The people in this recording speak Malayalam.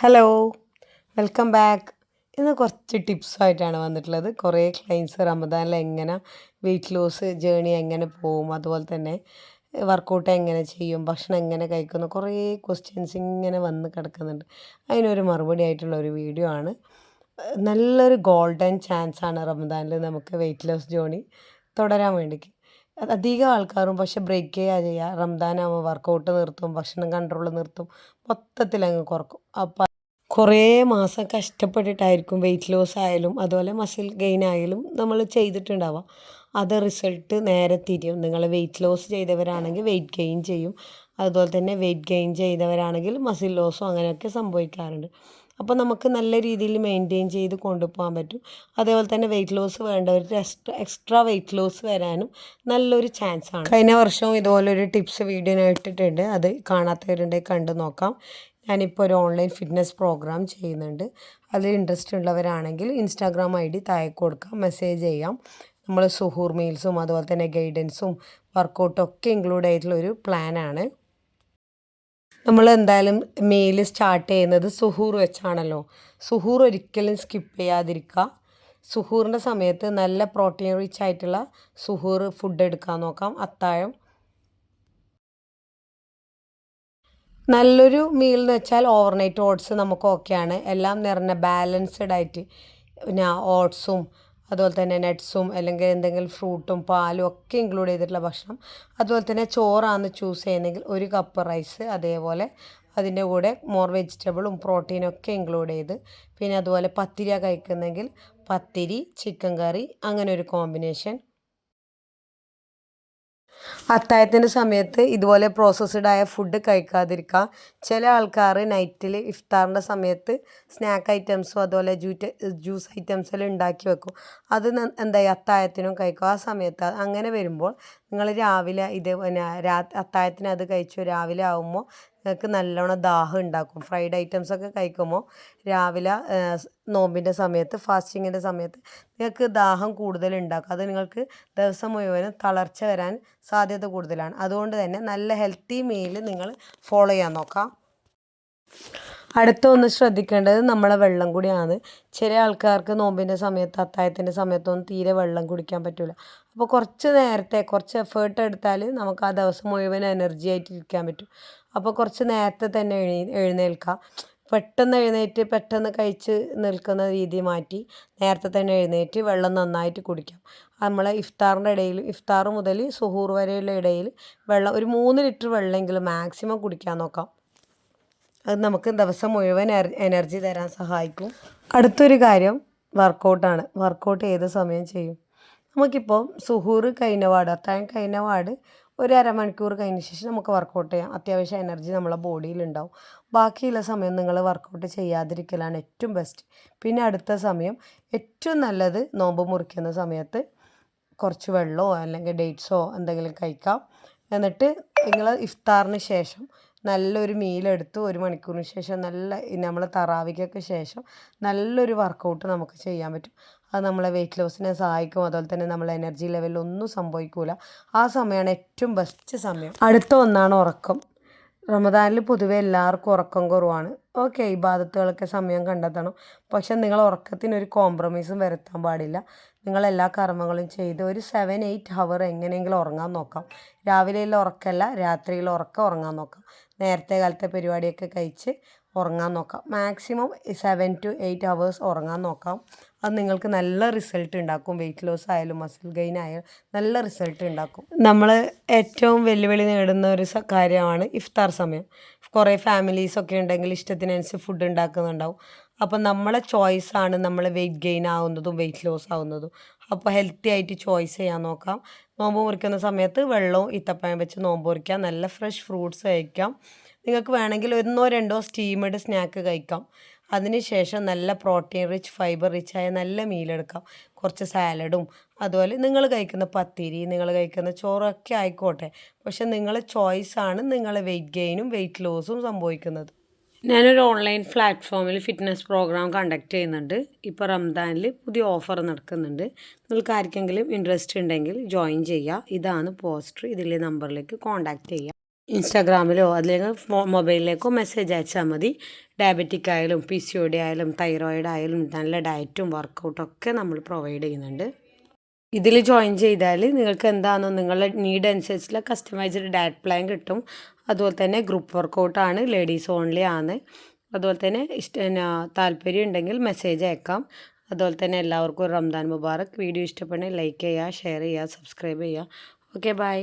ഹലോ വെൽക്കം ബാക്ക് ഇന്ന് കുറച്ച് ടിപ്സായിട്ടാണ് വന്നിട്ടുള്ളത്. കുറേ ക്ലൈൻസ് റമദാനിൽ എങ്ങനെ വെയിറ്റ് ലോസ് ജേണി എങ്ങനെ പോവും അതുപോലെ തന്നെ വർക്കൗട്ട് എങ്ങനെ ചെയ്യും ഭക്ഷണം എങ്ങനെ കഴിക്കുന്നു കുറേ ക്വസ്റ്റ്യൻസ് ഇങ്ങനെ വന്ന് കിടക്കുന്നുണ്ട്. അതിനൊരു മറുപടി ആയിട്ടുള്ള ഒരു വീഡിയോ ആണ്. നല്ലൊരു ഗോൾഡൻ ചാൻസ് ആണ് റമദാനിൽ നമുക്ക് വെയിറ്റ് ലോസ് ജേണി തുടരാൻ വേണ്ടിക്ക് അധികം ആൾക്കാരും പക്ഷെ ബ്രേക്ക് ചെയ്യുക ചെയ്യുക റംദാനാകുമ്പോൾ വർക്കൗട്ട് നിർത്തും ഭക്ഷണം കൺട്രോൾ നിർത്തും മൊത്തത്തിൽ അങ്ങ് കുറക്കും. അപ്പം കുറേ മാസം കഷ്ടപ്പെട്ടിട്ടായിരിക്കും വെയിറ്റ് ലോസ് ആയാലും അതുപോലെ മസിൽ ഗെയിൻ ആയാലും നമ്മൾ ചെയ്തിട്ടുണ്ടാവാം. അത് റിസൾട്ട് നേരെ തിരിയും. നിങ്ങൾ വെയിറ്റ് ലോസ് ചെയ്തവരാണെങ്കിൽ വെയിറ്റ് ഗെയിൻ ചെയ്യും. അതുപോലെ തന്നെ വെയിറ്റ് ഗെയിൻ ചെയ്തവരാണെങ്കിൽ മസിൽ ലോസും അങ്ങനെയൊക്കെ സംഭവിക്കാറുണ്ട്. അപ്പോൾ നമുക്ക് നല്ല രീതിയിൽ മെയിന്റെയിൻ ചെയ്ത് കൊണ്ടുപോകാൻ പറ്റും. അതേപോലെ തന്നെ വെയിറ്റ് ലോസ് വേണ്ടവർക്ക് എക്സ്ട്രാ എക്സ്ട്രാ വെയിറ്റ് ലോസ് വരാനും നല്ലൊരു ചാൻസ് ആണ്. കഴിഞ്ഞ വർഷവും ഇതുപോലൊരു ടിപ്സ് വീഡിയോ ഇട്ടിട്ടുണ്ട്. അത് കാണാത്തവരുണ്ടെങ്കിൽ കണ്ടു നോക്കാം. ഞാനിപ്പോൾ ഒരു ഓൺലൈൻ ഫിറ്റ്നസ് പ്രോഗ്രാം ചെയ്യുന്നുണ്ട്. അതിൽ ഇൻട്രസ്റ്റ് ഉള്ളവരാണെങ്കിൽ ഇൻസ്റ്റാഗ്രാം ഐ ഡി താഴെ കൊടുക്കാം. മെസ്സേജ് ചെയ്യാം. നമ്മൾ സുഹൂർ മീൽസും അതുപോലെ തന്നെ ഗൈഡൻസും വർക്കൗട്ടും ഒക്കെ ഇൻക്ലൂഡ് ആയിട്ടുള്ള ഒരു പ്ലാനാണ് നമ്മൾ എന്തായാലും മെയിൽ സ്റ്റാർട്ട് ചെയ്യുന്നത് സുഹൂർ വെച്ചാണല്ലോ. സുഹൂർ ഒരിക്കലും സ്കിപ്പ് ചെയ്യാതിരിക്കുക. സുഹൂറിന്റെ സമയത്ത് നല്ല പ്രോട്ടീൻ റിച്ച് ആയിട്ടുള്ള സുഹൂർ ഫുഡ് എടുക്കാൻ നോക്കാം. അത്താഴം. നല്ലൊരു മീൽ എന്ന് വെച്ചാൽ ഓവർനൈറ്റ് ഓട്സ് നമുക്ക് ഓക്കെയാണ് എല്ലാം നിറഞ്ഞ ബാലൻസ്ഡ് ആയിട്ട് പിന്നെ ഓട്സും അതുപോലെ തന്നെ നട്ട്സും അല്ലെങ്കിൽ എന്തെങ്കിലും ഫ്രൂട്ടും പാലും ഒക്കെ ഇൻക്ലൂഡ് ചെയ്തിട്ടുള്ള ഭക്ഷണം. അതുപോലെ തന്നെ ചോറാണ് ചൂസ് ചെയ്യുന്നതെങ്കിൽ ഒരു കപ്പ് റൈസ് അതേപോലെ അതിന്റെ കൂടെ മോർ വെജിറ്റബിളും പ്രോട്ടീനും ഒക്കെ ഇൻക്ലൂഡ് ചെയ്ത് പിന്നെ അതുപോലെ പത്തിരിയാണ് കഴിക്കുന്നെങ്കിൽ പത്തിരി ചിക്കൻ കറി അങ്ങനെ ഒരു കോമ്പിനേഷൻ അത്താഴത്തിന്റെ സമയത്ത് ഇതുപോലെ പ്രോസസ്ഡ് ആയ ഫുഡ് കഴിക്കാതിരിക്കുക ചില ആൾക്കാർ നൈറ്റിൽ ഇഫ്താറിന്റെ സമയത്ത് സ്നാക്ക് ഐറ്റംസും അതുപോലെ ജ്യൂസ് ഐറ്റംസെല്ലാം ഉണ്ടാക്കി വെക്കും. അത് എന്താ അത്താഴത്തിനും കഴിക്കും. ആ സമയത്ത് അങ്ങനെ വരുമ്പോൾ നിങ്ങൾ രാവിലെ ഇത് പിന്നെ രാ അത്താഴത്തിന് അത് കഴിച്ചു രാവിലെ ആകുമ്പോൾ നിങ്ങൾക്ക് നല്ലോണം ദാഹം ഉണ്ടാക്കും ഫ്രൈഡ് ഐറ്റംസ് ഒക്കെ കഴിക്കുമ്പോൾ രാവിലെ നോമ്പിന്റെ സമയത്ത് ഫാസ്റ്റിങ്ങിന്റെ സമയത്ത് നിങ്ങൾക്ക് ദാഹം കൂടുതൽ ഉണ്ടാക്കും അത് നിങ്ങൾക്ക് ദിവസം മുഴുവനും തളർച്ച വരാൻ സാധ്യത കൂടുതലാണ്. അതുകൊണ്ട് തന്നെ നല്ല ഹെൽത്തി മീൽ നിങ്ങൾ ഫോളോ ചെയ്യാൻ നോക്കാം. അടുത്ത ഒന്ന് ശ്രദ്ധിക്കേണ്ടത് നമ്മളെ വെള്ളം കൂടിയാണ്. ചില ആൾക്കാർക്ക് നോമ്പിന്റെ സമയത്ത് അത്തായത്തിന്റെ സമയത്തൊന്നും തീരെ വെള്ളം കുടിക്കാൻ പറ്റില്ല അപ്പോൾ കുറച്ച് നേരത്തെ കുറച്ച് എഫേർട്ട് എടുത്താൽ നമുക്ക് ആ ദിവസം മുഴുവൻ എനർജി ആയിട്ട് ഇരിക്കാൻ പറ്റും. അപ്പോൾ കുറച്ച് നേരത്തെ തന്നെ എഴുതി എഴുന്നേൽക്കുക പെട്ടെന്ന് എഴുന്നേറ്റ് പെട്ടെന്ന് കഴിച്ച് നിൽക്കുന്ന രീതി മാറ്റി നേരത്തെ തന്നെ എഴുന്നേറ്റ് വെള്ളം നന്നായിട്ട് കുടിക്കാം. നമ്മളെ ഇഫ്താറിന്റെ ഇടയിൽ ഇഫ്താർ മുതൽ സുഹൂർ വരെയുള്ള ഇടയിൽ വെള്ളം ഒരു മൂന്ന് ലിറ്റർ വെള്ളമെങ്കിലും മാക്സിമം കുടിക്കാൻ നോക്കാം. അത് നമുക്ക് ദിവസം മുഴുവൻ എനർജി തരാൻ സഹായിക്കും. അടുത്തൊരു കാര്യം വർക്കൗട്ടാണ് വർക്കൗട്ട് ഏത് സമയം ചെയ്യും? നമുക്കിപ്പോൾ സുഹൂർ കഴിഞ്ഞപാട് അത്താഴം കഴിഞ്ഞപാട് ഒരു അരമണിക്കൂർ കഴിഞ്ഞ ശേഷം നമുക്ക് വർക്കൗട്ട് ചെയ്യാം. അത്യാവശ്യം എനർജി നമ്മളെ ബോഡിയിലുണ്ടാവും ബാക്കിയുള്ള സമയം നിങ്ങൾ വർക്കൗട്ട് ചെയ്യാതിരിക്കലാണ് ഏറ്റവും ബെസ്റ്റ് പിന്നെ അടുത്ത സമയം ഏറ്റവും നല്ലത് നോമ്പ് മുറിക്കുന്ന സമയത്ത് കുറച്ച് വെള്ളമോ അല്ലെങ്കിൽ ഡേറ്റ്സോ എന്തെങ്കിലും കഴിക്കാം. എന്നിട്ട് നിങ്ങൾ ഇഫ്താറിന് ശേഷം നല്ലൊരു മീലെടുത്ത് ഒരു മണിക്കൂറിന് ശേഷം നല്ല നമ്മൾ തറാവിക്കൊക്കെ ശേഷം നല്ലൊരു വർക്കൗട്ട് നമുക്ക് ചെയ്യാൻ പറ്റും. അത് നമ്മളെ വെയിറ്റ് ലോസിനെ സഹായിക്കും. അതുപോലെ തന്നെ നമ്മളെ എനർജി ലെവലിൽ ഒന്നും സംഭവിക്കൂല. ആ സമയമാണ് ഏറ്റവും ബെസ്റ്റ് സമയം. അടുത്ത ഒന്നാണ് ഉറക്കം. റമദാനിൽ പൊതുവെ എല്ലാവർക്കും ഉറക്കം കുറവാണ്. ഓക്കെ ഈ ബാധത്തുകളൊക്കെ സമയം കണ്ടെത്തണം. പക്ഷെ നിങ്ങൾ ഉറക്കത്തിനൊരു കോംപ്രമൈസും വരുത്താൻ പാടില്ല. നിങ്ങൾ എല്ലാ കർമ്മങ്ങളും ചെയ്ത് ഒരു സെവൻ എയ്റ്റ് ഹവർ എങ്ങനെയെങ്കിലും ഉറങ്ങാൻ നോക്കാം. രാവിലെയുള്ള ഉറക്കമല്ല രാത്രിയിൽ ഉറക്കം ഉറങ്ങാൻ നോക്കാം. നേരത്തെ കാലത്തെ പരിപാടിയൊക്കെ കഴിച്ച് ഉറങ്ങാൻ നോക്കാം. Maximum seven to eight hours ഉറങ്ങാൻ നോക്കാം. അത് നിങ്ങൾക്ക് നല്ല റിസൾട്ട് ഉണ്ടാക്കും. വെയിറ്റ് ലോസ് ആയാലും മസിൽ ഗെയിൻ ആയാലും നല്ല റിസൾട്ട് ഉണ്ടാക്കും. നമ്മൾ ഏറ്റവും വെല്ലുവിളി നേടുന്ന ഒരു കാര്യമാണ് ഇഫ്താർ സമയം. കുറേ ഫാമിലീസൊക്കെ ഉണ്ടെങ്കിൽ ഇഷ്ടത്തിനനുസരിച്ച് ഫുഡ് ഉണ്ടാക്കുന്നുണ്ടാവും. അപ്പം നമ്മളെ ചോയ്സാണ് നമ്മൾ വെയിറ്റ് ഗെയിൻ ആവുന്നതും വെയിറ്റ് ലോസ് ആവുന്നതും. അപ്പോൾ ഹെൽത്തി ആയിട്ട് ചോയ്സ് ചെയ്യാൻ നോക്കാം. നോമ്പ് മുറിക്കുന്ന സമയത്ത് വെള്ളവും ഈത്തപ്പഴം വെച്ച് നോമ്പ് മുറിക്കാം നല്ല ഫ്രഷ് ഫ്രൂട്ട്സ് കഴിക്കാം. നിങ്ങൾക്ക് വേണമെങ്കിൽ ഒന്നോ രണ്ടോ സ്റ്റീമഡ് സ്നാക്ക് കഴിക്കാം. അതിനുശേഷം നല്ല പ്രോട്ടീൻ റിച്ച് ഫൈബർ റിച്ച് ആയ നല്ല മീലെടുക്കാം കുറച്ച് സാലഡും അതുപോലെ നിങ്ങൾ കഴിക്കുന്ന പത്തിരി നിങ്ങൾ കഴിക്കുന്ന ചോറൊക്കെ ആയിക്കോട്ടെ. പക്ഷെ നിങ്ങളെ ചോയ്സാണ് നിങ്ങളെ വെയിറ്റ് ഗെയിനും വെയിറ്റ് ലോസും സംഭവിക്കുന്നത്. ഞാനൊരു ഓൺലൈൻ പ്ലാറ്റ്ഫോമിൽ ഫിറ്റ്നസ് പ്രോഗ്രാം കണ്ടക്ട് ചെയ്യുന്നുണ്ട്. ഇപ്പോൾ റംദാനിൽ പുതിയ ഓഫർ നടക്കുന്നുണ്ട്. നിങ്ങൾക്ക് ആർക്കെങ്കിലും ഇൻട്രസ്റ്റ് ഉണ്ടെങ്കിൽ ജോയിൻ ചെയ്യുക. ഇതാണ് പോസ്റ്റർ ഇതിലെ നമ്പറിലേക്ക് കോൺടാക്റ്റ് ചെയ്യുക. ഇൻസ്റ്റാഗ്രാമിലോ അല്ലെങ്കിൽ മൊബൈലിലേക്കോ മെസ്സേജ് അയച്ചാൽ മതി. ഡയബറ്റിക് ആയാലും പി സി ഒ ഡി ആയാലും തൈറോയിഡ് ആയാലും നല്ല ഡയറ്റും വർക്കൗട്ടൊക്കെ നമ്മൾ പ്രൊവൈഡ് ചെയ്യുന്നുണ്ട്. ഇതിൽ ജോയിൻ ചെയ്താൽ നിങ്ങൾക്ക് എന്താണെന്നോ നിങ്ങളുടെ നീഡ് അനുസരിച്ചുള്ള കസ്റ്റമൈസ്ഡ് ഡയറ്റ് പ്ലാൻ കിട്ടും. അതുപോലെ തന്നെ ഗ്രൂപ്പ് വർക്കൗട്ടാണ് ലേഡീസ് ഓൺലി ആണ്. അതുപോലെ തന്നെ ഇഷ്ട താല്പര്യം ഉണ്ടെങ്കിൽ മെസ്സേജ് അയക്കാം. അതുപോലെ തന്നെ എല്ലാവർക്കും റംദാൻ മുബാറക്. വീഡിയോ ഇഷ്ടപ്പെടുന്നെങ്കിൽ ലൈക്ക് ചെയ്യുക ഷെയർ ചെയ്യുക സബ്സ്ക്രൈബ് ചെയ്യുക. Okay bye